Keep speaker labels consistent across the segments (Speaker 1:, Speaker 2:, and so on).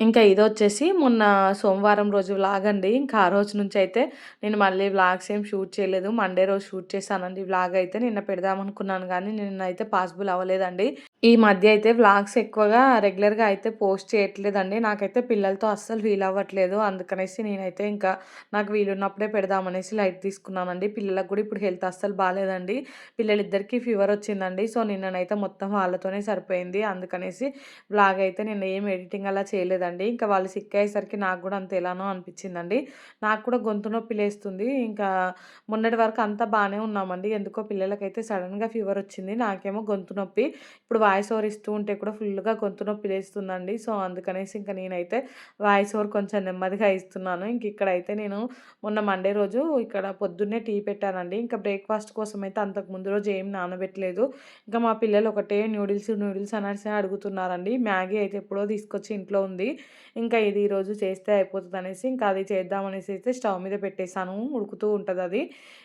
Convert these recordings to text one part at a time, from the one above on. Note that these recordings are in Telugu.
Speaker 1: ఇంకా ఇది వచ్చేసి మొన్న సోమవారం రోజు వ్లాగ్ అండి. ఇంకా ఆ రోజు నుంచి అయితే నేను మళ్ళీ వ్లాగ్స్ ఏం షూట్ చేయలేదు. మండే రోజు షూట్ చేశానండి. వ్లాగ్ అయితే నిన్న పెడదామనుకున్నాను కానీ నిన్న అయితే పాసిబుల్ అవ్వలేదండి. ఈ మధ్య అయితే వ్లాగ్స్ ఎక్కువగా రెగ్యులర్గా అయితే పోస్ట్ చేయట్లేదండి. నాకైతే పిల్లలతో అస్సలు వీలు అవ్వట్లేదు అందుకనేసి నేనైతే ఇంకా నాకు వీలున్నప్పుడే పెడదామనేసి లైట్ తీసుకున్నానండి. పిల్లలకు కూడా ఇప్పుడు హెల్త్ అస్సలు బాగాలేదండి పిల్లలిద్దరికీ ఫీవర్ వచ్చిందండి. సో నిన్ననైతే మొత్తం వాళ్ళతోనే సరిపోయింది. అందుకనేసి వ్లాగ్ అయితే నిన్న ఏం ఎడిటింగ్ అలా చేయలేదండి. లేదండి. ఇంకా వాళ్ళు సిక్ అయ్యేసరికి నాకు కూడా అంత ఎలానో అనిపించిందండి. నాకు కూడా గొంతు నొప్పి లేస్తుంది. ఇంకా మొన్నటి వరకు అంతా బాగానే ఉన్నామండి. ఎందుకో పిల్లలకైతే సడన్గా ఫీవర్ వచ్చింది. నాకేమో గొంతు నొప్పి. ఇప్పుడు వాయిస్ ఓవర్ ఇస్తూ ఉంటే కూడా ఫుల్గా గొంతు నొప్పి లేస్తుందండి. సో అందుకనేసి ఇంకా నేనైతే వాయిస్ ఓవర్ కొంచెం నెమ్మదిగా ఇస్తున్నాను. ఇంక ఇక్కడైతే నేను మొన్న మండే రోజు ఇక్కడ పొద్దున్నే టీ పెట్టానండి. ఇంకా బ్రేక్ఫాస్ట్ కోసం అయితే అంతకు ముందు రోజు ఏం నానబెట్టలేదు. ఇంకా మా పిల్లలు ఒకటే న్యూడిల్స్ నూడిల్స్ అనేసి అడుగుతున్నారండి. మ్యాగీ అయితే ఎప్పుడో తీసుకొచ్చి ఇంట్లో ఉంది. ఇంకా ఇది ఈరోజు చేస్తే అయిపోతుంది అనేసి ఇంకా అది చేద్దామనేసి అయితే స్టవ్ మీద పెట్టేశాను. ఉడుకుతూ ఉంటుంది అది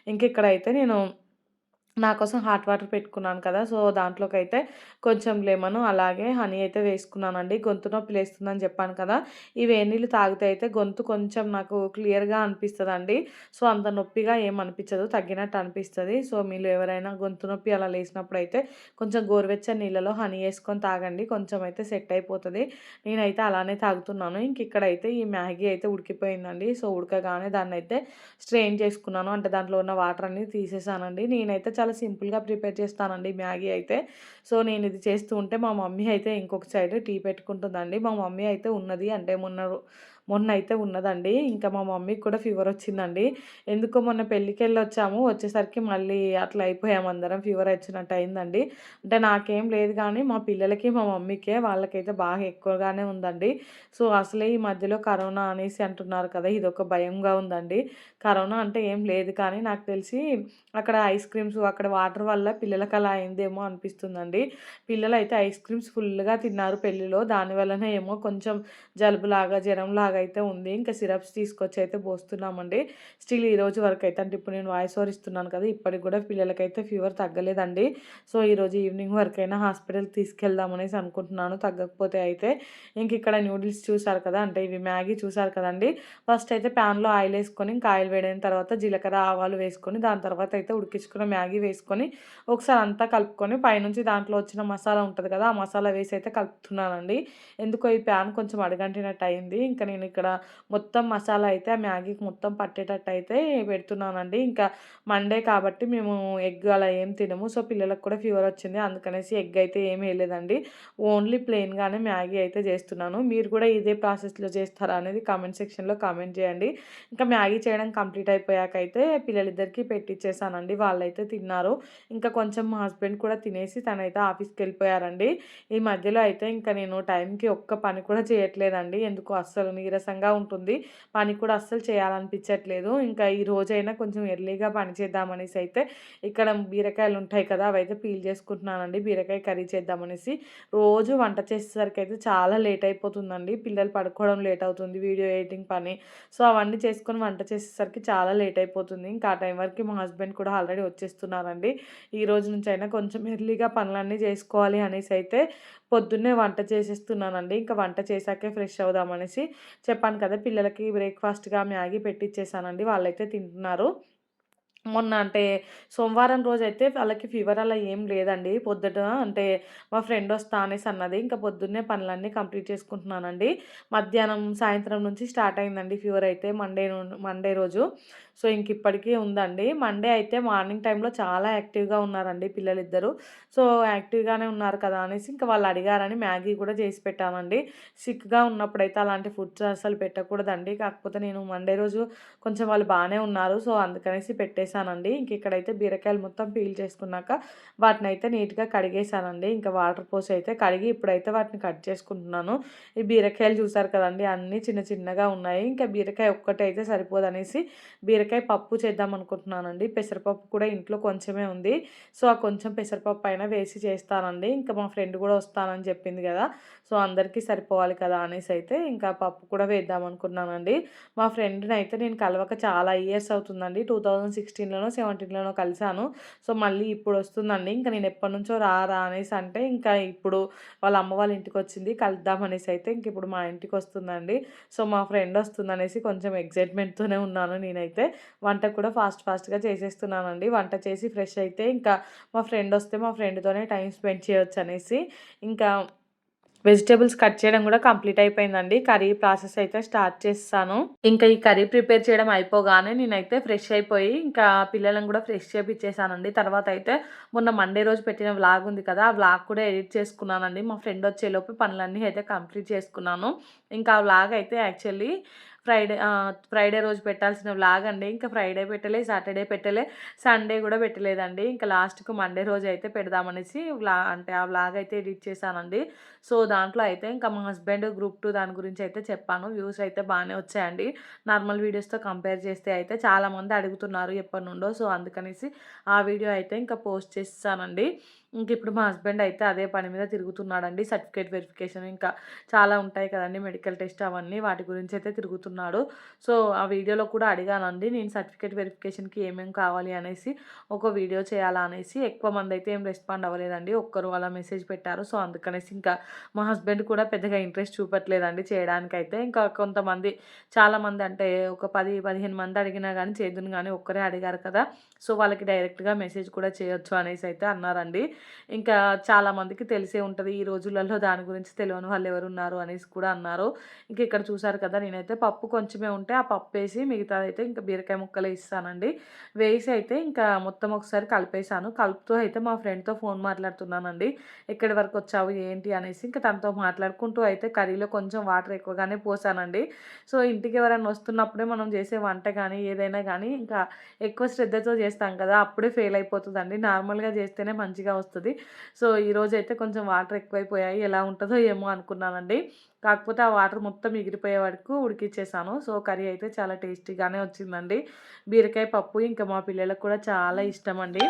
Speaker 1: ఇంక ఇక్కడైతే నేను నా కోసం హాట్ వాటర్ పెట్టుకున్నాను కదా సో దాంట్లోకి అయితే కొంచెం లెమన్ అలాగే హనీ అయితే వేసుకున్నానండి. గొంతు నొప్పి లేస్తుందని చెప్పాను కదా ఈ వేనీళ్ళు తాగితే అయితే గొంతు కొంచెం నాకు క్లియర్గా అనిపిస్తుందండి. సో అంత నొప్పిగా ఏం అనిపించదు తగ్గినట్టు అనిపిస్తుంది. సో మీరు ఎవరైనా గొంతు నొప్పి అలా లేసినప్పుడు అయితే కొంచెం గోరువెచ్చని నీళ్ళలో హనీ వేసుకొని తాగండి కొంచెం అయితే సెట్ అయిపోతుంది. నేనైతే అలానే తాగుతున్నాను. ఇంక ఇక్కడైతే ఈ మ్యాగీ అయితే ఉడికిపోయిందండి. సో ఉడకగానే దాన్ని అయితే స్ట్రెయిన్ చేసుకున్నాను. అంటే దాంట్లో ఉన్న వాటర్ అన్ని తీసేసానండి. నేనైతే చాలా సింపుల్గా ప్రిపేర్ చేస్తానండి మ్యాగీ అయితే. సో నేను ఇది చేస్తూ ఉంటే మా మమ్మీ అయితే ఇంకొక సైడ్ టీ పెట్టుకుంటుందండి. మా మమ్మీ అయితే ఉన్నది అంటే మొన్న మొన్న అయితే ఉన్నదండి. ఇంకా మా మమ్మీకి కూడా ఫీవర్ వచ్చిందండి. ఎందుకో మొన్న పెళ్ళికి వెళ్ళి వచ్చాము వచ్చేసరికి మళ్ళీ అట్లా అయిపోయాము అందరం. ఫీవర్ వచ్చినట్టు అయిందండి. అంటే నాకేం లేదు కానీ మా పిల్లలకి మా మమ్మీకే వాళ్ళకైతే బాగా ఎక్కువగానే ఉందండి. సో అసలే ఈ మధ్యలో కరోనా అనేసి అంటున్నారు కదా ఇది ఒక భయంగా ఉందండి. కరోనా అంటే ఏం లేదు కానీ నాకు తెలిసి అక్కడ ఐస్ క్రీమ్స్ అక్కడ వాటర్ వల్ల పిల్లలకి అలా అయిందేమో అనిపిస్తుందండి. పిల్లలు అయితే ఐస్ క్రీమ్స్ ఫుల్గా తిన్నారు పెళ్ళిలో. దానివల్లనే ఏమో కొంచెం జలుబులాగా జ్వరంలాగా లాగా అయితే ఉంది. ఇంకా సిరప్స్ తీసుకొచ్చి అయితే పోస్తున్నామండి. స్టిల్ ఈ రోజు వరకు అయితే అంటే ఇప్పుడు నేను వాయిస్ ఓవర్ ఇస్తున్నాను కదా ఇప్పటికి కూడా పిల్లలకైతే ఫీవర్ తగ్గలేదండి. సో ఈరోజు ఈవినింగ్ వరకు అయినా హాస్పిటల్కి తీసుకెళ్దామనేసి అనుకుంటున్నాను. తగ్గకపోతే అయితే ఇంక ఇక్కడ న్యూడిల్స్ చూసారు కదా అంటే ఇవి మ్యాగీ చూసారు కదండి. ఫస్ట్ అయితే ప్యాన్లో ఆయిల్ వేసుకొని ఇంకా ఆయిల్ వేడైన తర్వాత జీలకర్ర ఆవాలు వేసుకొని దాని తర్వాత అయితే ఉడికించుకున్న మ్యాగీ వేసుకొని ఒకసారి అంతా కలుపుకొని పైనుంచి దాంట్లో వచ్చిన మసాలా ఉంటుంది కదా ఆ మసాలా వేసి అయితే కలుపుతున్నానండి. ఎందుకో ఈ ప్యాన్ కొంచెం అడగంటినట్టు అయింది ఇంకా నేను నేను ఇక్కడ మొత్తం మసాలా అయితే ఆ మ్యాగీకి మొత్తం పట్టేటట్టు అయితే పెడుతున్నానండి. ఇంకా మండే కాబట్టి మేము ఎగ్ అలా ఏం తినము. సో పిల్లలకు కూడా ఫీవర్ వచ్చింది. అందుకనేసి ఎగ్ అయితే ఏమీ వేయలేదండి. ఓన్లీ ప్లెయిన్గానే మ్యాగీ అయితే చేస్తున్నాను. మీరు కూడా ఇదే ప్రాసెస్లో చేస్తారా అనేది కామెంట్ సెక్షన్లో కామెంట్ చేయండి. ఇంకా మ్యాగీ చేయడం కంప్లీట్ అయిపోయాక అయితే పిల్లలిద్దరికీ పెట్టించేసానండి వాళ్ళైతే తిన్నారు. ఇంకా కొంచెం మా హస్బెండ్ కూడా తినేసి తనైతే ఆఫీస్కి వెళ్ళిపోయారండి. ఈ మధ్యలో అయితే ఇంకా నేను టైంకి ఒక్క పని కూడా చేయట్లేదండి. ఎందుకు అస్సలు నీరు నీరసంగా ఉంటుంది. పని కూడా అస్సలు చేయాలనిపించట్లేదు. ఇంకా ఈ రోజైనా కొంచెం ఎర్లీగా పని చేద్దామనేసి అయితే ఇక్కడ బీరకాయలు ఉంటాయి కదా అవైతే పీల్ చేసుకుంటున్నానండి. బీరకాయ కర్రీ చేద్దామనేసి. రోజు వంట చేసేసరికి అయితే చాలా లేట్ అయిపోతుందండి. పిల్లలు పడుకోవడం లేట్ అవుతుంది వీడియో ఎడిటింగ్ పని. సో అవన్నీ చేసుకొని వంట చేసేసరికి చాలా లేట్ అయిపోతుంది. ఇంకా ఆ టైం వరకు మా హస్బెండ్ కూడా ఆల్రెడీ వచ్చేస్తున్నారండి. ఈ రోజు నుంచి అయినా కొంచెం ఎర్లీగా పనులన్నీ చేసుకోవాలి అనేసి అయితే పొద్దున్నే వంట చేసేస్తున్నానండి. ఇంకా వంట చేశాకే ఫ్రెష్ అవుదామనేసి చెప్పాను కదా పిల్లలకి బ్రేక్ఫాస్ట్గా మ్యాగీ పెట్టించేసానండి వాళ్ళైతే తింటున్నారు. మొన్న అంటే సోమవారం రోజు అయితే వాళ్ళకి ఫీవర్ అలా ఏం లేదండి. పొద్దుట అంటే మా ఫ్రెండ్ వస్తా అనేసి అన్నది. ఇంకా పొద్దున్నే పనులన్నీ కంప్లీట్ చేసుకుంటున్నానండి. మధ్యాహ్నం సాయంత్రం నుంచి స్టార్ట్ అయిందండి ఫీవర్ అయితే మండే మండే రోజు. సో ఇంక ఇప్పటికీ ఉందండి. మండే అయితే మార్నింగ్ టైంలో చాలా యాక్టివ్గా ఉన్నారండి పిల్లలిద్దరూ. సో యాక్టివ్గానే ఉన్నారు కదా అనేసి ఇంకా వాళ్ళు అడిగారని మ్యాగీ కూడా చేసి పెట్టామండి. సిక్గా ఉన్నప్పుడైతే అలాంటి ఫుడ్స్ అసలు పెట్టకూడదండి. కాకపోతే నేను మండే రోజు కొంచెం వాళ్ళు బాగానే ఉన్నారు. సో అందుకనేసి పెట్టేశానండి. ఇంక ఇక్కడైతే బీరకాయలు మొత్తం పీల్ చేసుకున్నాక వాటిని అయితే నీట్గా కడిగేశానండి. ఇంకా వాటర్ పోసి అయితే కడిగి ఇప్పుడైతే వాటిని కట్ చేసుకుంటున్నాను. ఈ బీరకాయలు చూసారు కదండి అన్నీ చిన్న చిన్నగా ఉన్నాయి. ఇంకా బీరకాయ ఒక్కటైతే సరిపోదనేసి బీర బీరకాయ పప్పు చేద్దాం అనుకుంటున్నానండి. పెసరపప్పు కూడా ఇంట్లో కొంచెమే ఉంది. సో ఆ కొంచెం పెసరపప్పు అయినా వేసి చేస్తానండి. ఇంకా మా ఫ్రెండ్ కూడా వస్తానని చెప్పింది కదా. సో అందరికీ సరిపోవాలి కదా అనేసి అయితే ఇంకా పప్పు కూడా వేద్దాం అనుకున్నానండి మా ఫ్రెండ్ని అయితే నేను కలవక చాలా ఇయర్స్ అవుతుందండి. టూ థౌజండ్ సిక్స్టీన్లోనో సెవెంటీన్లోనో కలిశాను. సో మళ్ళీ ఇప్పుడు వస్తుందండి. ఇంకా నేను ఎప్పటి నుంచో రా రా అనేసి అంటే ఇంకా ఇప్పుడు వాళ్ళ అమ్మ వాళ్ళ ఇంటికి వచ్చింది. కలుద్దాం అనేసి అయితే ఇంక ఇప్పుడు మా ఇంటికి వస్తుందండి. సో మా ఫ్రెండ్ వస్తుందనేసి కొంచెం ఎగ్జైట్మెంట్తోనే ఉన్నాను నేనైతే. వంట కూడా ఫాస్ట్ ఫాస్ట్గా చేసేస్తున్నానండి. వంట చేసి ఫ్రెష్ అయితే ఇంకా మా ఫ్రెండ్ వస్తే మా ఫ్రెండ్తోనే టైం స్పెండ్ చేయొచ్చు అనేసి. ఇంకా వెజిటేబుల్స్ కట్ చేయడం కూడా కంప్లీట్ అయిపోయిందండి. కర్రీ ప్రాసెస్ అయితే స్టార్ట్ చేస్తాను. ఇంకా ఈ కర్రీ ప్రిపేర్ చేయడం అయిపోగానే నేనైతే ఫ్రెష్ అయిపోయి ఇంకా పిల్లలను కూడా ఫ్రెష్ చేపించేసానండి తర్వాత అయితే మొన్న మండే రోజు పెట్టిన వ్లాగ్ ఉంది కదా ఆ వ్లాగ్ కూడా ఎడిట్ చేసుకున్నానండి. మా ఫ్రెండ్ వచ్చేలోపు పనులన్నీ అయితే కంప్లీట్ చేసుకున్నాను. ఇంకా ఆ వ్లాగ్ అయితే యాక్చువల్లీ ఫ్రైడే ఫ్రైడే రోజు పెట్టాల్సిన వ్లాగ్ అండి. ఇంకా ఫ్రైడే పెట్టలే సాటర్డే పెట్టలే సండే కూడా పెట్టలేదండి. ఇంకా లాస్ట్కు మండే రోజు అయితే పెడదామనేసి వ్లా అంటే ఆ వ్లాగ్ అయితే ఎడిట్ చేశానండి. సో దాంట్లో అయితే ఇంకా మా హస్బెండ్ గ్రూప్ టూ దాని గురించి అయితే చెప్పాను. వ్యూస్ అయితే బాగానే వచ్చాయండి. నార్మల్ వీడియోస్తో కంపేర్ చేస్తే అయితే చాలామంది అడుగుతున్నారు ఎప్పటి నుండో. సో అందుకనేసి ఆ వీడియో అయితే ఇంకా పోస్ట్ చేస్తానండి. ఇంక ఇప్పుడు మా హస్బెండ్ అయితే అదే పని మీద తిరుగుతున్నాడండి. సర్టిఫికేట్ వెరిఫికేషన్ ఇంకా చాలా ఉంటాయి కదండి మెడికల్ టెస్ట్ అవన్నీ. వాటి గురించి అయితే తిరుగుతున్నాడు. సో ఆ వీడియోలో కూడా అడిగానండి. నేను సర్టిఫికేట్ వెరిఫికేషన్కి ఏమేమి కావాలి అనేసి ఒక వీడియో చేయాలా అనేసి ఎక్కువ మంది అయితే ఏం రెస్పాండ్ అవ్వలేదండి. ఒక్కరు అలా మెసేజ్ పెట్టారు. సో అందుకనేసి ఇంకా మా హస్బెండ్ కూడా పెద్దగా ఇంట్రెస్ట్ చూపట్లేదండి చేయడానికైతే. ఇంకా కొంతమంది చాలామంది అంటే ఒక పది పదిహేను మంది అడిగినా కానీ చేదును కానీ ఒక్కరే అడిగారు కదా. సో వాళ్ళకి డైరెక్ట్గా మెసేజ్ కూడా చేయొచ్చు అనేసి అయితే అన్నారండి. ఇంకా చాలామందికి తెలిసే ఉంటుంది. ఈ రోజులలో దాని గురించి తెలియని వాళ్ళు ఎవరు ఉన్నారు అనేసి కూడా అన్నారు. ఇంకా ఇక్కడ చూసారు కదా నేనైతే పప్పు కొంచెమే ఉంటే ఆ పప్పు వేసి మిగతాదైతే అయితే ఇంకా బీరకాయ ముక్కలు ఇస్తానండి. వేసి అయితే ఇంకా మొత్తం ఒకసారి కలిపేశాను. కలుపుతూ అయితే మా ఫ్రెండ్తో ఫోన్ మాట్లాడుతున్నానండి. ఎక్కడి వరకు వచ్చావు? ఏంటి? అనేసి ఇంకా తనతో మాట్లాడుకుంటూ అయితే కర్రీలో కొంచెం వాటర్ ఎక్కువగానే పోసానండి. సో ఇంటికి ఎవరైనా వస్తున్నప్పుడే మనం చేసే వంట కానీ ఏదైనా కానీ ఇంకా ఎక్కువ శ్రద్ధతో చేస్తాం కదా అప్పుడే ఫెయిల్ అయిపోతుందండి. నార్మల్గా చేస్తేనే మంచిగా వస్తుంది. వస్తుంది. సో ఈరోజు అయితే కొంచెం వాటర్ ఎక్కువైపోయాయి. ఎలా ఉంటుందో ఏమో అనుకున్నానండి. కాకపోతే ఆ వాటర్ మొత్తం ఎగిరిపోయే వరకు ఉడికిచ్చేసాను. సో కర్రీ అయితే చాలా టేస్టీగానే వచ్చిందండి. బీరకాయ పప్పు ఇంకా మా పిల్లలకు కూడా చాలా ఇష్టం అండి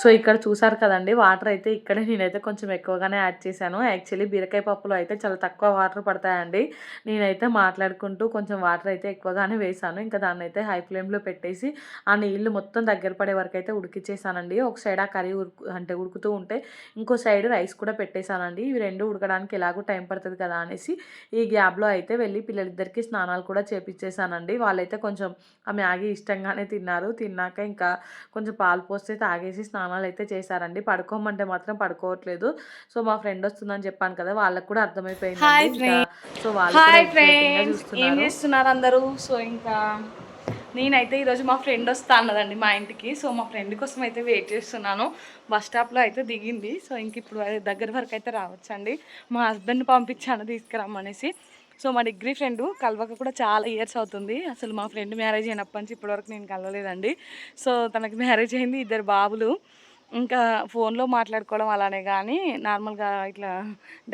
Speaker 1: సో ఇక్కడ చూసారు కదండి వాటర్ అయితే ఇక్కడే నేనైతే కొంచెం ఎక్కువగానే యాడ్ చేశాను. యాక్చువల్లీ బీరకాయ పప్పులో అయితే చాలా తక్కువ వాటర్ పడతాయండి. నేనైతే మాట్లాడుకుంటూ కొంచెం వాటర్ అయితే ఎక్కువగానే వేసాను ఇంకా దాన్ని అయితే హై ఫ్లేమ్లో పెట్టేసి ఆ నీళ్ళు మొత్తం దగ్గర పడే వరకు అయితే ఉడికిచ్చేసానండి. ఒక సైడ్ ఆ కర్రీ ఉడుకు అంటే ఉడుకుతూ ఉంటే ఇంకో సైడ్ రైస్ కూడా పెట్టేశానండి ఇవి రెండు ఉడకడానికి ఎలాగో టైం పడుతుంది కదా అనేసి ఈ గ్యాప్లో అయితే వెళ్ళి పిల్లలిద్దరికి స్నానాలు కూడా చేపించేసానండి వాళ్ళైతే కొంచెం ఆ మ్యాగీ ఇష్టంగానే తిన్నారు. తిన్నాక ఇంకా కొంచెం పాలు పోస్తే తాగేసి స్నానం స్నానాలు అయితే చేశారండి. పడుకోమంటే మాత్రం పడుకోవట్లేదు. సో మా ఫ్రెండ్ వస్తుందని చెప్పాను కదా వాళ్ళకి కూడా అర్థమైపోయింది సో వాళ్ళు
Speaker 2: ఏం చేస్తున్నారు అందరూ? సో ఇంకా నేనైతే ఈరోజు మా ఫ్రెండ్ వస్తా అన్నదండి మా ఇంటికి. సో మా ఫ్రెండ్ కోసం అయితే వెయిట్ చేస్తున్నాను. బస్ స్టాప్లో అయితే దిగింది. సో ఇంక ఇప్పుడు దగ్గర వరకు అయితే రావచ్చండి. మా హస్బెండ్ పంపించాను తీసుకురమ్మనేసి. సో మా డిగ్రీ ఫ్రెండ్ కలవక కూడా చాలా ఇయర్స్ అవుతుంది. అసలు మా ఫ్రెండ్ మ్యారేజ్ అయినప్పటి నుంచి ఇప్పటివరకు నేను కలవలేదండి. సో తనకి మ్యారేజ్ అయింది ఇద్దరు బాబులు. ఇంకా ఫోన్లో మాట్లాడుకోవడం అలానే కానీ నార్మల్గా ఇట్లా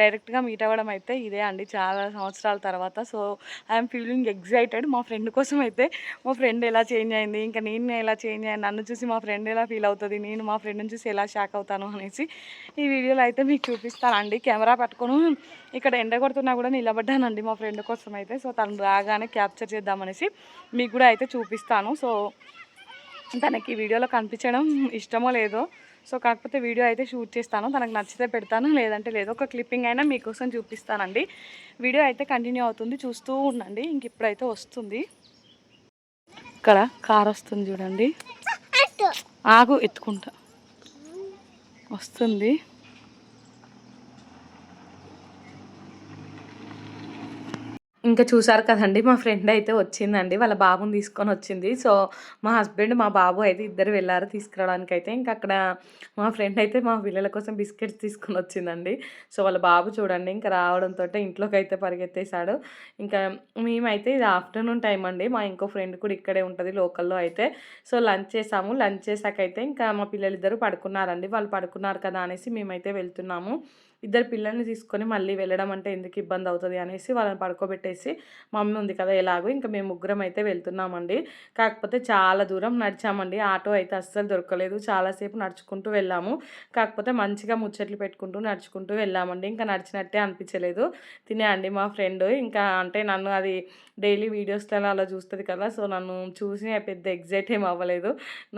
Speaker 2: డైరెక్ట్గా మీట్ అవ్వడం అయితే ఇదే అండి చాలా సంవత్సరాల తర్వాత. సో ఐఎమ్ ఫీలింగ్ ఎగ్జైటెడ్ మా ఫ్రెండ్ కోసం అయితే మా ఫ్రెండ్ ఎలా చేంజ్ అయింది ఇంకా నేను ఎలా చేంజ్ అయ్యాను నన్ను చూసి మా ఫ్రెండ్ ఎలా ఫీల్ అవుతుంది నేను మా ఫ్రెండ్ని చూసి ఎలా షాక్ అవుతాను అనేసి ఈ వీడియోలో అయితే మీకు చూపిస్తానండి. కెమెరా పట్టుకొని ఇక్కడ ఎండ కొడుతున్నా కూడా నిలబడ్డానండి మా ఫ్రెండ్ కోసం అయితే. సో తను రాగానే క్యాప్చర్ చేద్దామనేసి మీకు కూడా అయితే చూపిస్తాను. సో తనకి వీడియోలో కనిపించడం ఇష్టమో లేదో. సో కాకపోతే వీడియో అయితే షూట్ చేస్తాను. తనకు నచ్చితే పెడతాను. లేదంటే లేదు. ఒక క్లిప్పింగ్ అయినా మీకోసం చూపిస్తానండి. వీడియో అయితే కంటిన్యూ అవుతుంది. చూస్తూ ఉండండి. ఇంక ఇప్పుడైతే వస్తుంది. ఇక్కడ కార్ వస్తుంది చూడండి. ఆగు ఎత్తుకుంటా. వస్తుంది.
Speaker 1: ఇంకా చూసారు కదండి మా ఫ్రెండ్ అయితే వచ్చిందండి వాళ్ళ బాబుని తీసుకొని వచ్చింది. సో మా హస్బెండ్ మా బాబు అయితే ఇద్దరు వెళ్ళారు తీసుకురావడానికి అయితే. ఇంకా అక్కడ మా ఫ్రెండ్ అయితే మా పిల్లల కోసం బిస్కెట్స్ తీసుకొని వచ్చిందండి. సో వాళ్ళ బాబు చూడండి ఇంకా రావడంతో ఇంట్లోకి అయితే పరిగెత్తేసాడు ఇంకా మేమైతే ఇది ఆఫ్టర్నూన్ టైం అండి మా ఇంకో ఫ్రెండ్ కూడా ఇక్కడే ఉంటుంది లోకల్లో అయితే. సో లంచ్ చేసాము లంచ్ చేసాకైతే ఇంకా మా పిల్లలిద్దరూ పడుకున్నారండి. వాళ్ళు పడుకున్నారు కదా అనేసి మేమైతే వెళ్తున్నాము. ఇద్దరు పిల్లల్ని తీసుకొని మళ్ళీ వెళ్ళడం అంటే ఎందుకు ఇబ్బంది అవుతుంది అనేసి వాళ్ళని పడుకోబెట్టేసి మమ్మీ ఉంది కదా ఎలాగో ఇంకా మేము ముగ్గురం అయితే వెళ్తున్నామండి. కాకపోతే చాలా దూరం నడిచామండి. ఆటో అయితే అస్సలు దొరకలేదు. చాలాసేపు నడుచుకుంటూ వెళ్ళాము. కాకపోతే మంచిగా ముచ్చట్లు పెట్టుకుంటూ నడుచుకుంటూ వెళ్ళామండి. ఇంకా నడిచినట్టే అనిపించలేదు. తినే అండి మా ఫ్రెండ్. ఇంకా అంటే నన్ను అది డైలీ వీడియోస్లలో అలా చూస్తుంది కదా. సో నన్ను చూసి పెద్ద ఎగ్జైట్ ఏం అవ్వలేదు.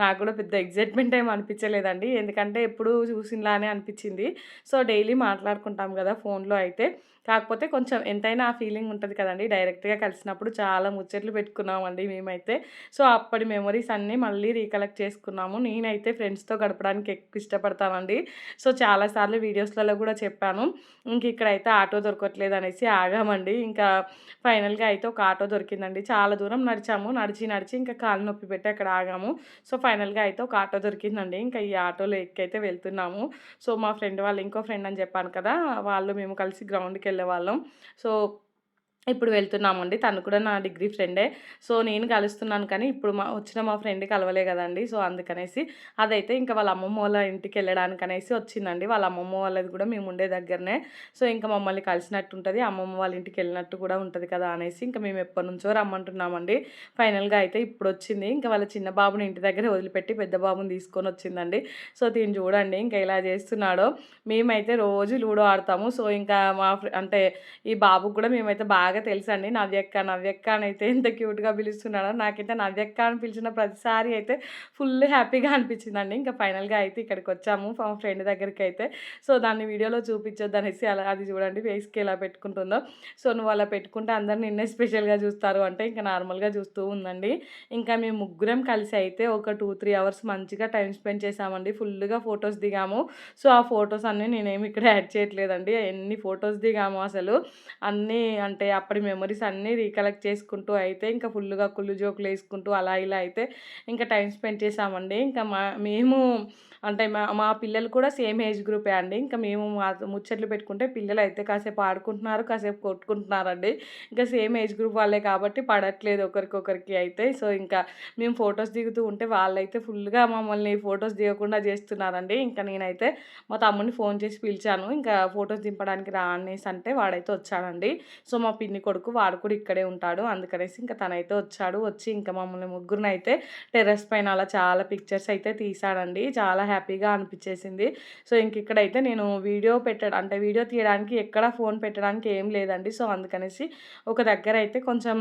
Speaker 1: నాకు కూడా పెద్ద ఎగ్జైట్మెంట్ ఏం అనిపించలేదండి. ఎందుకంటే ఎప్పుడు చూసినలానే అనిపించింది. సో డైలీ మాట్లాడుకుంటాం కదా ఫోన్లో అయితే. కాకపోతే కొంచెం ఎంతైనా ఆ ఫీలింగ్ ఉంటుంది కదండి. డైరెక్ట్గా కలిసినప్పుడు చాలా ముచ్చట్లు పెట్టుకున్నామండి మేమైతే. సో అప్పటి మెమరీస్ అన్నీ మళ్ళీ రీకలెక్ట్ చేసుకున్నాము. నేనైతే ఫ్రెండ్స్తో గడపడానికి ఎక్కువ ఇష్టపడతానండి. సో చాలాసార్లు వీడియోస్లలో కూడా చెప్పాను. ఇంక ఇక్కడైతే ఆటో దొరకట్లేదు అనేసి ఆగామండి. ఇంకా ఫైనల్గా అయితే ఒక ఆటో దొరికిందండి. చాలా దూరం నడిచాము. నడిచి నడిచి ఇంకా కాలు నొప్పి పెట్టి అక్కడ ఆగాము. సో ఫైనల్గా అయితే ఒక ఆటో దొరికిందండి. ఇంకా ఈ ఆటోలో ఎక్కైతే వెళ్తున్నాము. సో మా ఫ్రెండ్ వాళ్ళు ఇంకో ఫ్రెండ్ అని చెప్పాను కదా వాళ్ళు మేము కలిసి గ్రౌండ్కి వెళ్ళేవాళ్ళం సో ఇప్పుడు వెళ్తున్నామండి. తను కూడా నా డిగ్రీ ఫ్రెండే. సో నేను కలుస్తున్నాను కానీ ఇప్పుడు మా వచ్చిన మా ఫ్రెండ్ కలవలే కదండి. సో అందుకనేసి అదైతే ఇంకా వాళ్ళ అమ్మమ్మ వాళ్ళ ఇంటికి వెళ్ళడానికి అనేసి వచ్చిందండి. వాళ్ళ అమ్మమ్మ వాళ్ళది కూడా మేము ఉండే దగ్గరనే. సో ఇంకా మమ్మల్ని కలిసినట్టు ఉంటుంది అమ్మమ్మ వాళ్ళ ఇంటికి వెళ్ళినట్టు కూడా ఉంటుంది కదా అనేసి ఇంకా మేము ఎప్పటి నుంచో రమ్మంటున్నామండి. ఫైనల్గా అయితే ఇప్పుడు వచ్చింది. ఇంకా వాళ్ళ చిన్న బాబుని ఇంటి దగ్గర వదిలిపెట్టి పెద్ద బాబుని తీసుకొని వచ్చిందండి. సో దీన్ని చూడండి ఇంకా ఇలా చేస్తున్నాడో. మేమైతే రోజు లూడో ఆడతాము. సో ఇంకా మా అంటే ఈ బాబుకు కూడా మేమైతే బాగా తెలుసండి నవ్యక్క. నవ్యక్క అని అయితే ఎంత క్యూట్గా పిలుస్తున్నాడో నాకైతే నవ్యక్క అని పిలిచిన ప్రతిసారి అయితే ఫుల్ హ్యాపీగా అనిపించిందండి. ఇంకా ఫైనల్గా అయితే ఇక్కడికి వచ్చాము మా ఫ్రెండ్ దగ్గరికి అయితే. సో దాన్ని వీడియోలో చూపించొద్దు అనేసి అలా అది చూడండి ఫేస్కి ఎలా పెట్టుకుంటుందో. సో నువ్వు అలా పెట్టుకుంటే అందరు నిన్నే స్పెషల్గా చూస్తారు అంటే ఇంకా నార్మల్గా చూస్తూ ఉందండి. ఇంకా మేము ముగ్గురం కలిసి అయితే ఒక టూ త్రీ అవర్స్ మంచిగా టైం స్పెండ్ చేసామండి. ఫుల్గా ఫొటోస్ దిగాము. సో ఆ ఫొటోస్ అన్నీ నేనేమి ఇక్కడ యాడ్ చేయట్లేదండి. ఎన్ని ఫొటోస్ దిగాము అసలు. అన్నీ అంటే అప్పటి మెమరీస్ అన్నీ రీకలెక్ట్ చేసుకుంటూ అయితే ఇంకా ఫుల్గా కుళ్ళు జోకులు వేసుకుంటూ అలా ఇలా అయితే ఇంకా టైం స్పెండ్ చేసామండి ఇంకా మా మేము అంటే మా మా పిల్లలు కూడా సేమ్ ఏజ్ గ్రూపే అండి. ఇంకా మేము మా ముచ్చట్లు పెట్టుకుంటే పిల్లలు అయితే కాసేపు ఆడుకుంటున్నారు కాసేపు కొట్టుకుంటున్నారండి. ఇంకా సేమ్ ఏజ్ గ్రూప్ వాళ్ళే కాబట్టి పడట్లేదు ఒకరికొకరికి అయితే. సో ఇంకా మేము ఫొటోస్ దిగుతూ ఉంటే వాళ్ళైతే ఫుల్గా మమ్మల్ని ఫొటోస్ దిగకుండా చేస్తున్నారండి. ఇంకా నేనైతే మా తమ్ముడిని ఫోన్ చేసి పిలిచాను. ఇంకా ఫొటోస్ దింపడానికి రా అనేసి అంటే వాడైతే వచ్చాడండి. సో మా పిన్ని కొడుకు వాడు కూడా ఇక్కడే ఉంటాడు. అందుకనేసి ఇంకా తనైతే వచ్చాడు. వచ్చి ఇంకా మమ్మల్ని ముగ్గురిని అయితే టెర్రస్ పైన అలా చాలా పిక్చర్స్ అయితే తీసాడండి చాలా హ్యాపీగా అనిపించేసింది. సో ఇంక ఇక్కడైతే నేను వీడియో పెట్టడం అంటే వీడియో తీయడానికి ఎక్కడ ఫోన్ పెట్టడానికి ఏం లేదండి. సో అందుకనేసి ఒక దగ్గర అయితే కొంచెం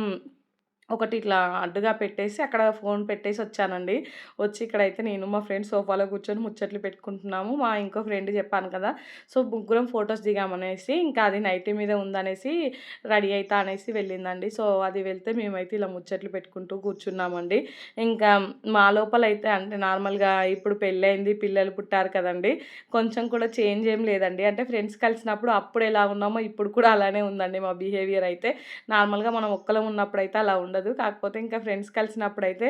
Speaker 1: ఒకటి ఇట్లా అడ్డుగా పెట్టేసి అక్కడ ఫోన్ పెట్టేసి వచ్చానండి. వచ్చి ఇక్కడైతే నేను మా ఫ్రెండ్ సోఫాలో కూర్చొని ముచ్చట్లు పెట్టుకుంటున్నాము. మా ఇంకో ఫ్రెండ్ చెప్పాను కదా సో ముగ్గురం ఫొటోస్ దిగామనేసి ఇంకా అది నైటీ మీద ఉందనేసి రెడీ అవుతా అనేసి వెళ్ళిందండి. సో అది వెళ్తే మేమైతే ఇలా ముచ్చట్లు పెట్టుకుంటూ కూర్చున్నామండి. ఇంకా మా లోపల అయితే అంటే నార్మల్గా ఇప్పుడు పెళ్ళైంది పిల్లలు పుట్టారు కదండి కొంచెం కూడా చేంజ్ ఏం లేదండి. అంటే ఫ్రెండ్స్ కలిసినప్పుడు అప్పుడు ఎలా ఉన్నామో ఇప్పుడు కూడా అలానే ఉందండి మా బిహేవియర్ అయితే. నార్మల్గా మనం ఒక్కలం ఉన్నప్పుడు అయితే అలా ఉండదు. కాకపోతే ఇంకా ఫ్రెండ్స్ కలిసినప్పుడు అయితే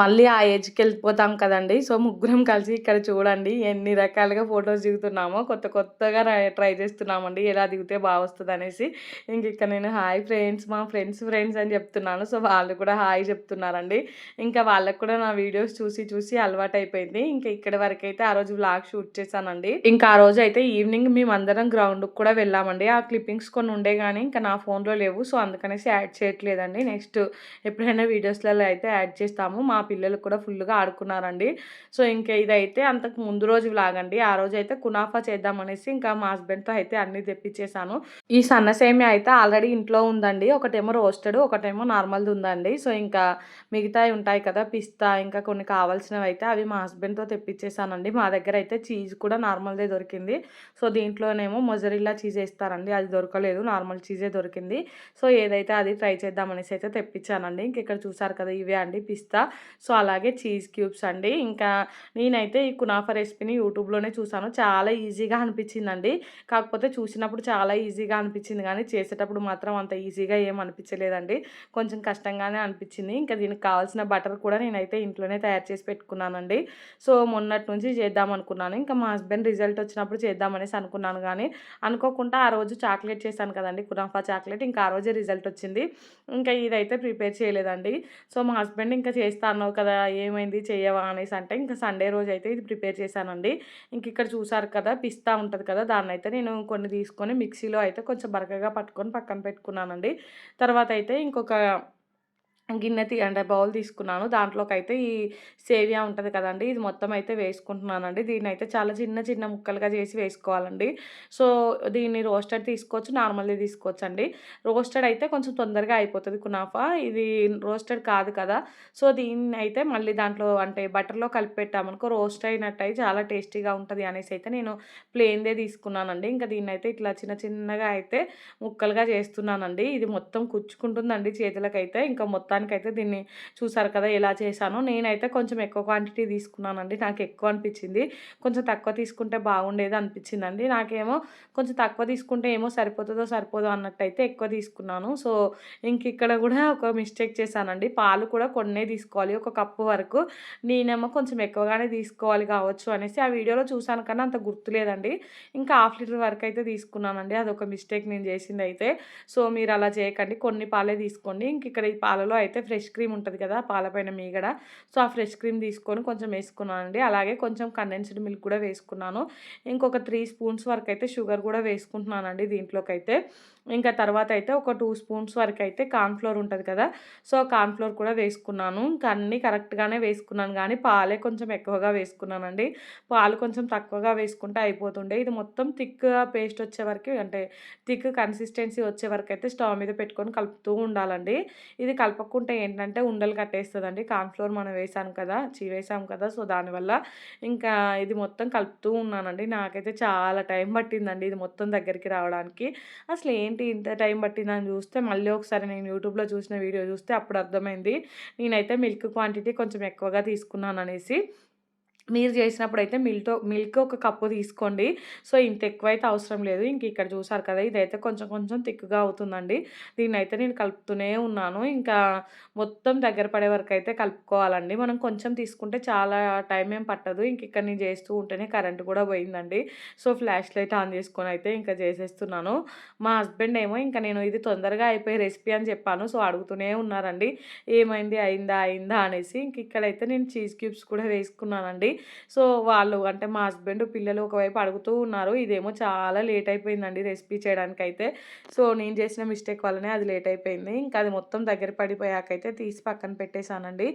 Speaker 1: మళ్ళీ ఆ ఏజ్కి వెళ్ళిపోతాం కదండి. సో ముగ్గురం కలిసి ఇక్కడ చూడండి ఎన్ని రకాలుగా ఫొటోస్ దిగుతున్నామో. కొత్త కొత్తగా ట్రై చేస్తున్నామండి. ఎలా దిగితే బాగా వస్తుంది అనేసి ఇంక ఇక్కడ నేను హాయ్ ఫ్రెండ్స్ మా ఫ్రెండ్స్ ఫ్రెండ్స్ అని చెప్తున్నాను. సో వాళ్ళు కూడా హాయ్ చెప్తున్నారండి. ఇంకా వాళ్ళకి కూడా నా వీడియోస్ చూసి చూసి అలవాటు అయిపోయింది ఇంకా ఇక్కడ వరకు అయితే ఆ రోజు వ్లాగ్ షూట్ చేశానండి. ఇంకా ఆ రోజు అయితే ఈవినింగ్ మేము అందరం గ్రౌండ్కి కూడా వెళ్ళామండి. ఆ క్లిప్పింగ్స్ కొన్ని ఉండే కానీ ఇంకా నా ఫోన్లో లేవు. సో అందుకనేసి యాడ్ చేయట్లేదండి. నెక్స్ట్ ఎప్పుడైనా వీడియోస్లలో అయితే యాడ్ చేస్తాము. మా పిల్లలు కూడా ఫుల్గా ఆడుకున్నారండి. సో ఇంకా ఇదైతే అంతకు ముందు రోజు లాగండి. ఆ రోజు అయితే కునాఫా చేద్దామనేసి ఇంకా మా హస్బెండ్తో అయితే అన్నీ తెప్పించేసాను ఈ సన్నసేమి అయితే ఆల్రెడీ ఇంట్లో ఉందండి. ఒకటేమో రోస్టెడ్ ఒకటేమో నార్మల్ది ఉందండి. సో ఇంకా మిగతావి ఉంటాయి కదా పిస్తా ఇంకా కొన్ని కావాల్సినవి అయితే అవి మా హస్బెండ్తో తెప్పించేసానండి మా దగ్గర అయితే చీజ్ కూడా నార్మల్దే దొరికింది. సో దీంట్లోనేమో మొజరిల్లా చీజ్ వేస్తారండి. అది దొరకలేదు నార్మల్ చీజే దొరికింది. సో ఏదైతే అది ట్రై చేద్దామనేసి అయితే తెప్పించానండి. ఇంక ఇక్కడ చూసారు కదా ఇవే అండి పిస్తా. సో అలాగే చీజ్ క్యూబ్స్ అండి. ఇంకా నేనైతే ఈ కునాఫా రెసిపీని యూట్యూబ్లోనే చూసాను. చాలా ఈజీగా అనిపించిందండి. కాకపోతే చూసినప్పుడు చాలా ఈజీగా అనిపించింది. కానీ చేసేటప్పుడు మాత్రం అంత ఈజీగా ఏం అనిపించలేదండి. కొంచెం కష్టంగానే అనిపించింది. ఇంకా దీనికి కావాల్సిన బటర్ కూడా నేనైతే ఇంట్లోనే తయారు చేసి పెట్టుకున్నానండి. సో మొన్నటి నుంచి చేద్దాం అనుకున్నాను. ఇంకా మా హస్బెండ్ రిజల్ట్ వచ్చినప్పుడు చేద్దామనేసి అనుకున్నాను. కానీ అనుకోకుండా ఆ రోజు చాక్లెట్ చేశాను కదండి కునాఫా చాక్లెట్. ఇంకా ఆ రోజే రిజల్ట్ వచ్చింది. ఇంకా ఇదైతే ప్రిపేర్ చేయలేదండి. సో మా హస్బెండ్ ఇంకా చేస్తా అన్నావు కదా ఏమైంది చేయవా అనేసి అంటే ఇంకా సండే రోజు అయితే ఇది ప్రిపేర్ చేశానండి. ఇంక ఇక్కడ చూసారు కదా పిస్తా ఉంటుంది కదా దాన్ని అయితే నేను కొన్ని తీసుకొని మిక్సీలో అయితే కొంచెం బరకగా పట్టుకొని పక్కన పెట్టుకున్నానండి. తర్వాత అయితే ఇంకొక గిన్నె తీ అంటే బౌల్ తీసుకున్నాను. దాంట్లోకి అయితే ఈ సేవియా ఉంటుంది కదండి ఇది మొత్తం అయితే వేసుకుంటున్నానండి. దీన్ని అయితే చాలా చిన్న చిన్న ముక్కలుగా చేసి వేసుకోవాలండి. సో దీన్ని రోస్టెడ్ తీసుకోవచ్చు నార్మల్ది తీసుకోవచ్చు అండి రోస్టెడ్ అయితే కొంచెం తొందరగా అయిపోతుంది కునాఫా. ఇది రోస్టెడ్ కాదు కదా. సో దీన్ని అయితే మళ్ళీ దాంట్లో అంటే బటర్లో కలిపి పెట్టామనుకో రోస్ట్ అయినట్టు చాలా టేస్టీగా ఉంటుంది అనేసి అయితే నేను ప్లెయిన్దే తీసుకున్నానండి. ఇంకా దీన్ని అయితే ఇట్లా చిన్న చిన్నగా అయితే ముక్కలుగా చేస్తున్నానండి. ఇది మొత్తం కుచ్చుకుంటుందండి చేతులకైతే. ఇంకా మొత్తాన్ని అయితే దీన్ని చూసారు కదా ఎలా చేశాను. నేనైతే కొంచెం ఎక్కువ క్వాంటిటీ తీసుకున్నానండి. నాకు ఎక్కువ అనిపించింది. కొంచెం తక్కువ తీసుకుంటే బాగుండేది అనిపించిందండి. నాకేమో కొంచెం తక్కువ తీసుకుంటే ఏమో సరిపోతుందో సరిపోదో అన్నట్టు అయితే ఎక్కువ తీసుకున్నాను. సో ఇంక ఇక్కడ కూడా ఒక మిస్టేక్ చేశానండి. పాలు కూడా కొన్నే తీసుకోవాలి. ఒక కప్పు వరకు నేనేమో కొంచెం ఎక్కువగానే తీసుకోవాలి కావచ్చు అనేసి ఆ వీడియోలో చూసాను కానీ అంత గుర్తులేదండి. ఇంకా హాఫ్ లీటర్ వరకు అయితే తీసుకున్నానండి. అదొక మిస్టేక్ నేను చేసింది అయితే సో మీరు అలా చేయకండి. కొన్ని పాలే తీసుకోండి. ఇంక ఇక్కడ ఈ పాలలో అయితే అయితే ఫ్రెష్ క్రీమ్ ఉంటుంది కదా పాలపైన మీగడ. సో ఆ ఫ్రెష్ క్రీమ్ తీసుకొని కొంచెం వేసుకున్నానండి. అలాగే కొంచెం కండెన్స్డ్ మిల్క్ కూడా వేసుకున్నాను. ఇంకొక త్రీ స్పూన్స్ వరకు అయితే షుగర్ కూడా వేసుకుంటున్నానండి దీంట్లోకి అయితే ఇంకా తర్వాత అయితే ఒక టూ స్పూన్స్ వరకు అయితే కార్న్ఫ్లోర్ ఉంటుంది కదా సో కార్న్ఫ్లోర్ కూడా వేసుకున్నాను. ఇంకా అన్నీ కరెక్ట్గానే వేసుకున్నాను కానీ పాలే కొంచెం ఎక్కువగా వేసుకున్నానండి. పాలు కొంచెం తక్కువగా వేసుకుంటే అయిపోతుండే. ఇది మొత్తం థిక్ పేస్ట్ వచ్చే వరకు అంటే థిక్ కన్సిస్టెన్సీ వచ్చే వరకు అయితే స్టవ్ మీద పెట్టుకొని కలుపుతూ ఉండాలండి. ఇది కలుపుకుంటే ఏంటంటే ఉండలు కట్టేస్తుందండి. కార్న్ఫ్లోర్ మనం వేసాం కదా చీవేసాం కదా సో దానివల్ల ఇంకా ఇది మొత్తం కలుపుతూ ఉన్నానండి. నాకైతే చాలా టైం పట్టిందండి ఇది మొత్తం దగ్గరికి రావడానికి. అసలు ఏంటి ఇంత టైం పట్టిందని చూస్తే మళ్ళీ ఒకసారి నేను యూట్యూబ్లో చూసిన వీడియో చూస్తే అప్పుడు అర్థమైంది. నేనైతే మిల్క్ క్వాంటిటీ కొంచెం ఎక్కువగా తీసుకున్నాను అనేసి మీరు చేసినప్పుడు అయితే మిల్క్తో మిల్క్ ఒక కప్పు తీసుకోండి. సో ఇంత ఎక్కువ అయితే అవసరం లేదు. ఇంక ఇక్కడ చూసారు కదా ఇదైతే కొంచెం కొంచెం తిక్కుగా అవుతుందండి. దీన్ని అయితే నేను కలుపుతూనే ఉన్నాను. ఇంకా మొత్తం దగ్గర పడే వరకు అయితే కలుపుకోవాలండి. మనం కొంచెం తీసుకుంటే చాలా టైం ఏం పట్టదు. ఇంక ఇక్కడ నేను చేస్తూ ఉంటేనే కరెంట్ కూడా పోయిందండి. సో ఫ్లాష్ లైట్ ఆన్ చేసుకొని అయితే ఇంకా చేసేస్తున్నాను. మా హస్బెండ్ ఏమో ఇంకా నేను ఇది తొందరగా అయిపోయే రెసిపీ అని చెప్పాను. సో అడుగుతూనే ఉన్నారండి. ఏమైంది? అయిందా? అయిందా? అనేసి ఇంక ఇక్కడైతే నేను చీజ్ క్యూబ్స్ కూడా వేసుకున్నానండి. సో వాళ్ళు అంటే మా హస్బెండ్ పిల్లలు ఒకవైపు అడుగుతూ ఉన్నారు ఇదేమో చాలా లేట్ అయిపోయిందండి రెసిపీ చేయడానికి అయితే సో నేను చేసిన మిస్టేక్ వల్లనే అది లేట్ అయిపోయింది. ఇంకా అది మొత్తం దగ్గర పడిపోయాకైతే తీసి పక్కన పెట్టేశానండి.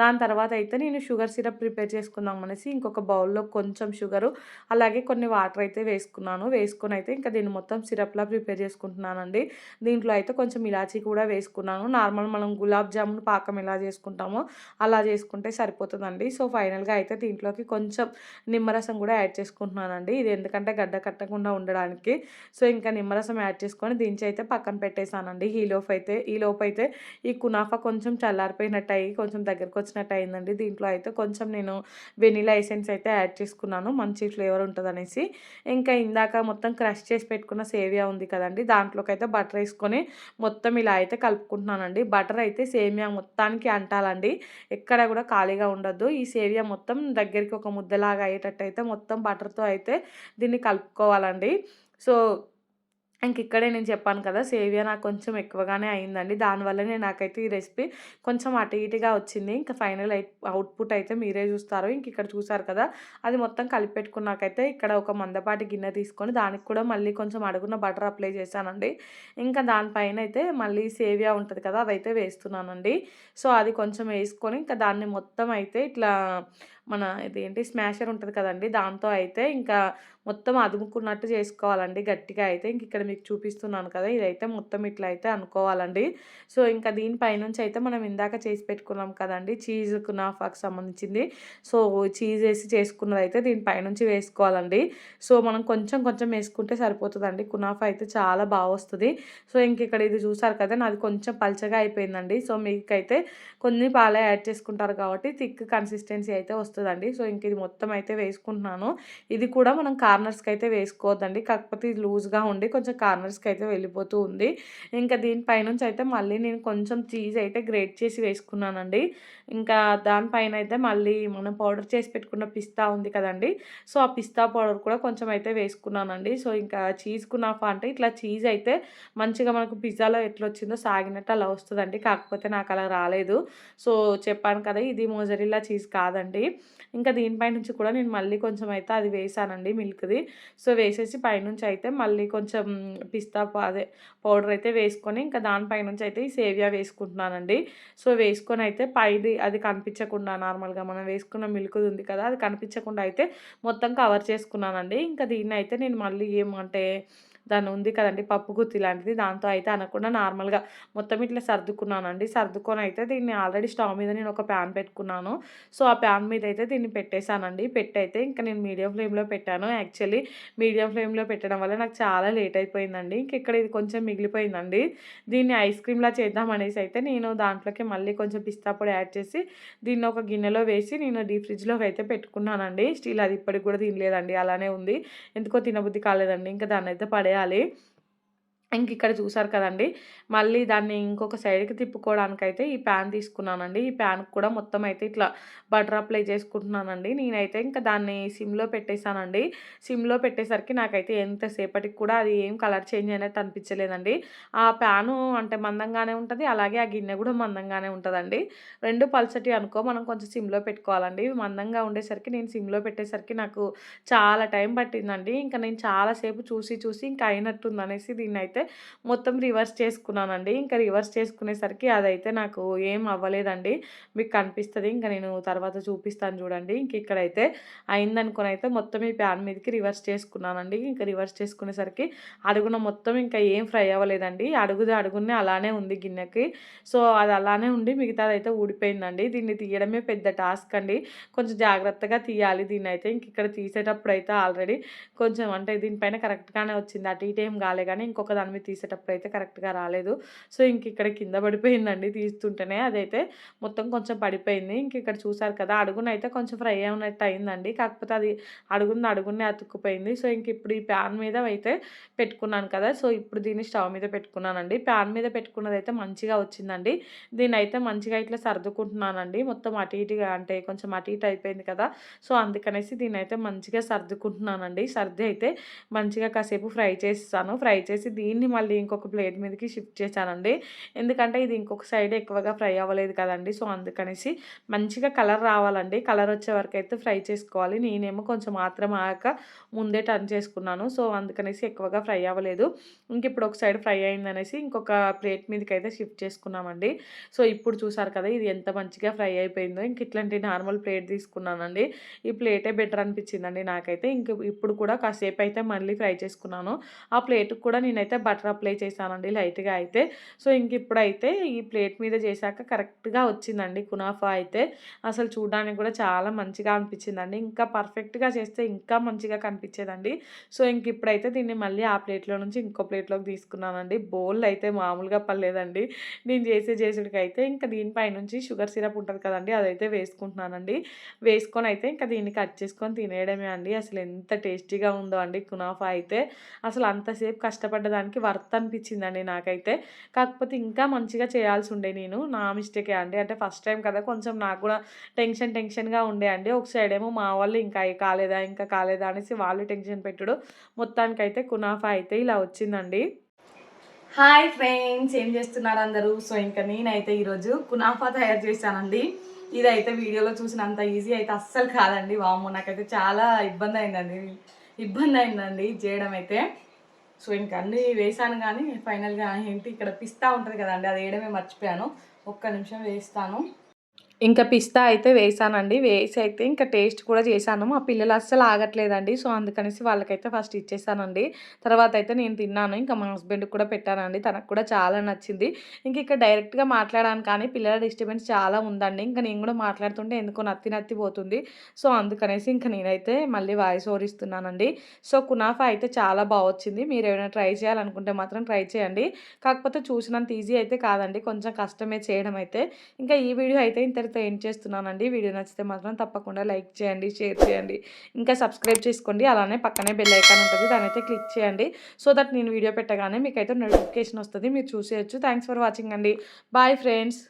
Speaker 1: దాని తర్వాత అయితే నేను షుగర్ సిరప్ ప్రిపేర్ చేసుకుందాం అనేసి ఇంకొక బౌల్లో కొంచెం షుగరు అలాగే కొన్ని వాటర్ అయితే వేసుకున్నాను. వేసుకొని అయితే ఇంకా దీన్ని మొత్తం సిరప్లా ప్రిపేర్ చేసుకుంటున్నానండి. దీంట్లో అయితే కొంచెం ఇలాచీ కూడా వేసుకున్నాను. నార్మల్ మనం గులాబ్ జామున్ పాకం ఎలా చేసుకుంటామో అలా చేసుకుంటే సరిపోతుందండి. సో ఫైనల్గా అయితే దీంట్లో దీంట్లోకి కొంచెం నిమ్మరసం కూడా యాడ్ చేసుకుంటున్నానండి. ఇది ఎందుకంటే గడ్డ కట్టకుండా ఉండడానికి. సో ఇంకా నిమ్మరసం యాడ్ చేసుకొని దించి అయితే పక్కన పెట్టేశానండి. ఈ లోపు అయితే ఈ లోపు అయితే ఈ కునాఫా కొంచెం చల్లారిపోయినట్టు అయ్యి కొంచెం దగ్గరకు వచ్చినట్టు అయిందండి. దీంట్లో అయితే కొంచెం నేను వెనీలా ఎసెన్స్ అయితే యాడ్ చేసుకున్నాను. మంచి ఫ్లేవర్ ఉంటుందనేసి. ఇంకా ఇందాక మొత్తం క్రష్ చేసి పెట్టుకున్న సేవియా ఉంది కదండి. దాంట్లోకి అయితే బటర్ వేసుకొని మొత్తం ఇలా అయితే కలుపుకుంటున్నానండి. బటర్ అయితే సేమియా మొత్తానికి అంటాలండి. ఎక్కడ కూడా ఖాళీగా ఉండద్దు. ఈ సేవియా మొత్తం దగ్గరికి ఒక ముద్దలాగా అయ్యేటట్టు అయితే మొత్తం బటర్తో అయితే దీన్ని కలుపుకోవాలండి. సో ఇంక ఇక్కడే నేను చెప్పాను కదా సేవియా నాకు కొంచెం ఎక్కువగానే అయిందండి. దానివల్లనే నాకైతే ఈ రెసిపీ కొంచెం అటు ఇటుగా వచ్చింది. ఇంకా ఫైనల్ అవుట్పుట్ అయితే మీరే చూస్తారు. ఇంక ఇక్కడ చూసారు కదా అది మొత్తం కలిపెట్టుకున్నాకైతే ఇక్కడ ఒక మందపాటి గిన్నె తీసుకొని దానికి కూడా మళ్ళీ కొంచెం అడుగున బటర్ అప్లై చేశానండి. ఇంకా దానిపైన అయితే మళ్ళీ సేవియా ఉంటుంది కదా అదైతే వేస్తున్నానండి. సో అది కొంచెం వేసుకొని ఇంకా దాన్ని మొత్తం అయితే ఇట్లా మన ఇదేంటి స్మాషర్ ఉంటుంది కదండి దాంతో అయితే ఇంకా మొత్తం అదుముకున్నట్టు చేసుకోవాలండి. గట్టిగా అయితే ఇంక ఇక్కడ మీకు చూపిస్తున్నాను కదా ఇదైతే మొత్తం ఇట్లా అయితే అనుకోవాలండి. సో ఇంకా దీనిపైనుంచి అయితే మనం ఇందాక చేసి పెట్టుకున్నాం కదండి చీజ్ కునాఫాకి సంబంధించింది. సో చీజ్ వేసి చేసుకున్నది అయితే దీనిపైనుంచి వేసుకోవాలండి. సో మనం కొంచెం కొంచెం వేసుకుంటే సరిపోతుందండి. కునాఫా అయితే చాలా బాగా వస్తుంది. సో ఇంక ఇక్కడ ఇది చూసారు కదా నాది కొంచెం పల్చగా అయిపోయిందండి. సో మీకైతే కొన్ని పాలే యాడ్ చేసుకుంటారు కాబట్టి థిక్ కన్సిస్టెన్సీ అయితే వస్తుంది. వస్తుందండి. సో ఇంక ఇది మొత్తం అయితే వేసుకుంటున్నాను. ఇది కూడా మనం కార్నర్స్కి అయితే వేసుకోవద్దండి. కాకపోతే ఇది లూజ్గా ఉండి కొంచెం కార్నర్స్కి అయితే వెళ్ళిపోతూ ఉంది. ఇంకా దీనిపైనుంచి అయితే మళ్ళీ నేను కొంచెం చీజ్ అయితే గ్రేట్ చేసి వేసుకున్నానండి. ఇంకా దానిపైన అయితే మళ్ళీ మనం పౌడర్ చేసి పెట్టుకున్న పిస్తా ఉంది కదండి. సో ఆ పిస్తా పౌడర్ కూడా కొంచెం అయితే వేసుకున్నానండి. సో ఇంకా చీజ్ కునాఫా అంటే ఇట్లా చీజ్ అయితే మంచిగా మనకు పిజ్జాలో ఎట్లా వచ్చిందో సాగినట్టు అలా వస్తుందండి. కాకపోతే నాకు అలా రాలేదు. సో చెప్పాను కదా ఇది మోజరిల్లా చీజ్ కాదండి. ఇంకా దీనిపై నుంచి కూడా నేను మళ్ళీ కొంచెం అయితే అది వేసానండి మిల్క్ది. సో వేసేసి పైనుంచి అయితే మళ్ళీ కొంచెం పిస్తా ప- అదే పౌడర్ అయితే వేసుకొని ఇంకా దానిపైనుంచి అయితే ఈ సేవియా వేసుకుంటున్నానండి. సో వేసుకొని అయితే పైది అది కనిపించకుండా నార్మల్గా మనం వేసుకున్న మిల్క్ది ఉంది కదా అది కనిపించకుండా అయితే మొత్తం కవర్ చేసుకున్నానండి. ఇంకా దీన్ని అయితే నేను మళ్ళీ ఏమంటే దాని ఉంది కదండి పప్పు గుత్తి లాంటిది. దాంతో అయితే అనకుండా నార్మల్గా మొత్తం ఇట్లా సర్దుకున్నానండి. సర్దుకొని అయితే దీన్ని ఆల్రెడీ స్టవ్ మీద నేను ఒక ప్యాన్ పెట్టుకున్నాను. సో ఆ ప్యాన్ మీద అయితే దీన్ని పెట్టేశానండి. పెట్టయితే ఇంకా నేను మీడియం ఫ్లేమ్లో పెట్టాను. యాక్చువల్లీ మీడియం ఫ్లేమ్లో పెట్టడం వల్ల నాకు చాలా లేట్ అయిపోయిందండి. ఇంక ఇక్కడ ఇది కొంచెం మిగిలిపోయిందండి. దీన్ని ఐస్ క్రీమ్లా చేద్దాం అనేసి అయితే నేను దాంట్లోకి మళ్ళీ కొంచెం పిస్తా పొడి యాడ్ చేసి దీన్ని ఒక గిన్నెలో వేసి నేను డీప్ ఫ్రిడ్జ్లోకి అయితే పెట్టుకున్నానండి. స్టీల్ అది ఇప్పటికి కూడా తినలేదండి. అలానే ఉంది. ఎందుకో తినబుద్ధి కాలేదండి. ఇంకా దాన్ని అయితే ရလေ ఇంక ఇక్కడ చూసారు కదండి. మళ్ళీ దాన్ని ఇంకొక సైడ్కి తిప్పుకోవడానికైతే ఈ ప్యాన్ తీసుకున్నానండి. ఈ ప్యాన్కి కూడా మొత్తం అయితే ఇట్లా బటర్ అప్లై చేసుకుంటున్నానండి. నేనైతే ఇంకా దాన్ని సిమ్లో పెట్టేశానండి. సిమ్లో పెట్టేసరికి నాకైతే ఎంతసేపటికి కూడా అది ఏం కలర్ చేంజ్ అయినట్టు అనిపించలేదండి. ఆ ప్యాను అంటే మందంగానే ఉంటుంది అలాగే ఆ గిన్నె కూడా మందంగానే ఉంటుందండి. రెండు పల్చటి అనుకో మనం కొంచెం సిమ్లో పెట్టుకోవాలండి. మందంగా ఉండేసరికి నేను సిమ్లో పెట్టేసరికి నాకు చాలా టైం పట్టిందండి. ఇంకా నేను చాలాసేపు చూసి చూసి ఇంకా అయినట్టుంది అనేసి దీన్ని అయితే మొత్తం రివర్స్ చేసుకున్నానండి. ఇంకా రివర్స్ చేసుకునేసరికి అదైతే నాకు ఏం అవ్వలేదండి. మీకు కనిపిస్తుంది. ఇంకా నేను తర్వాత చూపిస్తాను చూడండి. ఇంక ఇక్కడైతే అయిందనుకుని అయితే మొత్తం ఈ ప్యాన్ మీదకి రివర్స్ చేసుకున్నానండి. ఇంకా రివర్స్ చేసుకునేసరికి అడుగున మొత్తం ఇంకా ఏం ఫ్రై అవ్వలేదండి. అడుగుది అడుగునే అలానే ఉంది గిన్నెకి. సో అది అలానే ఉండి మిగతాది అయితే ఊడిపోయిందండి. దీన్ని తీయడమే పెద్ద టాస్క్ అండి. కొంచెం జాగ్రత్తగా తీయాలి దీన్ని అయితే ఇంక ఇక్కడ తీసేటప్పుడు అయితే ఆల్రెడీ కొంచెం అంటే దీనిపైన కరెక్ట్గానే వచ్చింది. అటు ఇటు ఏం కాలే కానీ ఇంకొక దాని మీద తీసేటప్పుడు అయితే కరెక్ట్గా రాలేదు. సో ఇంక ఇక్కడ కింద పడిపోయిందండి తీస్తుంటేనే. అదైతే మొత్తం కొంచెం పడిపోయింది. ఇంక ఇక్కడ చూసారు కదా అడుగున అయితే కొంచెం ఫ్రై అయినట్టు అయిందండి. కాకపోతే అది అడుగున అడుగునే అతుక్కుపోయింది. సో ఇంక ఇప్పుడు ఈ ప్యాన్ మీద అయితే పెట్టుకున్నాను కదా సో ఇప్పుడు దీన్ని స్టవ్ మీద పెట్టుకున్నానండి. ప్యాన్ మీద పెట్టుకున్నది అయితే మంచిగా వచ్చిందండి. దీని అయితే మంచిగా ఇట్లా సర్దుకుంటున్నానండి. మొత్తం అటు ఇటుగా అంటే కొంచెం అటు ఇటు అయిపోయింది కదా. సో అందుకనేసి దీని అయితే మంచిగా సర్దుకుంటున్నానండి. సర్ది అయితే మంచిగా కాసేపు ఫ్రై చేస్తాను. ఫ్రై చేసి దీన్ని మళ్ళీ ఇంకొక ప్లేట్ మీదకి షిఫ్ట్ చేశానండి. ఎందుకంటే ఇది ఇంకొక సైడ్ ఎక్కువగా ఫ్రై అవ్వలేదు కదండి. సో అందుకనేసి మంచిగా కలర్ రావాలండి. కలర్ వచ్చే వరకు అయితే ఫ్రై చేసుకోవాలి. నేనేమో కొంచెం మాత్రం ఆక ముందే టర్న్ చేసుకున్నాను. సో అందుకనేసి ఎక్కువగా ఫ్రై అవ్వలేదు. ఇంక ఇప్పుడు ఒక సైడ్ ఫ్రై అయిందనేసి ఇంకొక ప్లేట్ మీదకి అయితే షిఫ్ట్ చేసుకున్నామండి. సో ఇప్పుడు చూసారు కదా ఇది ఎంత మంచిగా ఫ్రై అయిపోయిందో. ఇంక ఇట్లాంటి నార్మల్ ప్లేట్ తీసుకున్నానండి. ఈ ప్లేటే బెటర్ అనిపించిందండి నాకైతే. ఇంక ఇప్పుడు కూడా కాసేపు అయితే మళ్ళీ ఫ్రై చేసుకున్నాను. ఆ ప్లేట్కి కూడా నేనైతే బటర్ అప్లై చేశానండి లైట్గా అయితే. సో ఇంక ఇప్పుడైతే ఈ ప్లేట్ మీద చేశాక కరెక్ట్గా వచ్చిందండి కునాఫా అయితే. అసలు చూడడానికి కూడా చాలా మంచిగా అనిపించిందండి. ఇంకా పర్ఫెక్ట్గా చేస్తే ఇంకా మంచిగా కనిపించేదండి. సో ఇంక ఇప్పుడైతే దీన్ని మళ్ళీ ఆ ప్లేట్లో నుంచి ఇంకో ప్లేట్లోకి తీసుకున్నానండి. బౌల్ అయితే మామూలుగా పర్లేదండి. నేను చేసే చేసుడికి అయితే ఇంకా దీనిపై నుంచి షుగర్ సిరప్ ఉంటుంది కదండి అదైతే వేసుకుంటున్నానండి. వేసుకొని అయితే ఇంకా దీన్ని కట్ చేసుకొని తినేయడమే అండి. అసలు ఎంత టేస్టీగా ఉందో అండి కునాఫా అయితే. అసలు అంతసేపు కష్టపడ్డదానికి దానికి వర్త్ అనిపించిందండి నాకైతే. కాకపోతే ఇంకా మంచిగా చేయాల్సి ఉండే నేను. నా మిస్టేకే అండి. అంటే ఫస్ట్ టైం కదా కొంచెం నాకు కూడా టెన్షన్ టెన్షన్గా ఉండే అండి. ఒక సైడ్ ఏమో మా వాళ్ళు ఇంకా కాలేదా ఇంకా కాలేదా అనేసి వాళ్ళు టెన్షన్ పెట్టడు. మొత్తానికైతే కునాఫా అయితే ఇలా వచ్చిందండి. Hi friends! ఏం చేస్తున్నారు అందరూ? సో ఇంకా నేనైతే ఈరోజు కునాఫా తయారు చేశానండి. ఇదైతే వీడియోలో చూసినంత ఈజీ అయితే అస్సలు కాదండి. వామ్మో నాకైతే చాలా ఇబ్బంది అయిందండి. ఇబ్బంది అయిందండి చేయడం అయితే. సో ఇంకా అన్నీ వేసాను కానీ ఫైనల్గా ఏంటి ఇక్కడ పిస్తా ఉంటుంది కదండి అది వేయడమే మర్చిపోయాను. ఒక్క నిమిషం వేస్తాను. ఇంకా పిస్తా అయితే వేసానండి. వేసి అయితే ఇంకా టేస్ట్ కూడా చేశాను. మా పిల్లలు అస్సలు ఆగట్లేదండి. సో అందుకనేసి వాళ్ళకైతే ఫస్ట్ ఇచ్చేసానండి. తర్వాత అయితే నేను తిన్నాను. ఇంకా మా హస్బెండ్కి కూడా పెట్టానండి. తనకు కూడా చాలా నచ్చింది. ఇంక ఇక్కడ డైరెక్ట్గా మాట్లాడాను కానీ పిల్లల డిస్టర్బెన్స్ చాలా ఉందండి. ఇంకా నేను కూడా మాట్లాడుతుంటే ఎందుకో నత్తి నత్తి పోతుంది. సో అందుకనేసి ఇంకా నేనైతే మళ్ళీ వాయిస్ ఓవర్ ఇస్తున్నానండి. సో కునాఫా అయితే చాలా బాగా వచ్చింది. మీరు ఏమైనా ట్రై చేయాలనుకుంటే మాత్రం ట్రై చేయండి. కాకపోతే చూసినంత ఈజీ అయితే కాదండి. కొంచెం కష్టమే చేయడం అయితే. ఇంకా ఈ వీడియో అయితే ఇంత ఇంతటితో ఎండ్ చేస్తున్నానండి. వీడియో నచ్చితే మాత్రం తప్పకుండా లైక్ చేయండి షేర్ చేయండి. ఇంకా సబ్స్క్రైబ్ చేసుకోండి. అలానే పక్కనే బెల్ ఐకాన్ ఉంటుంది. దాని అయితే క్లిక్ చేయండి. సో దట్ నేను వీడియో పెట్టగానే మీకైతే నోటిఫికేషన్ వస్తుంది. మీరు చూసేయచ్చు. థ్యాంక్స్ ఫర్ వాచింగ్ అండి. Bye friends.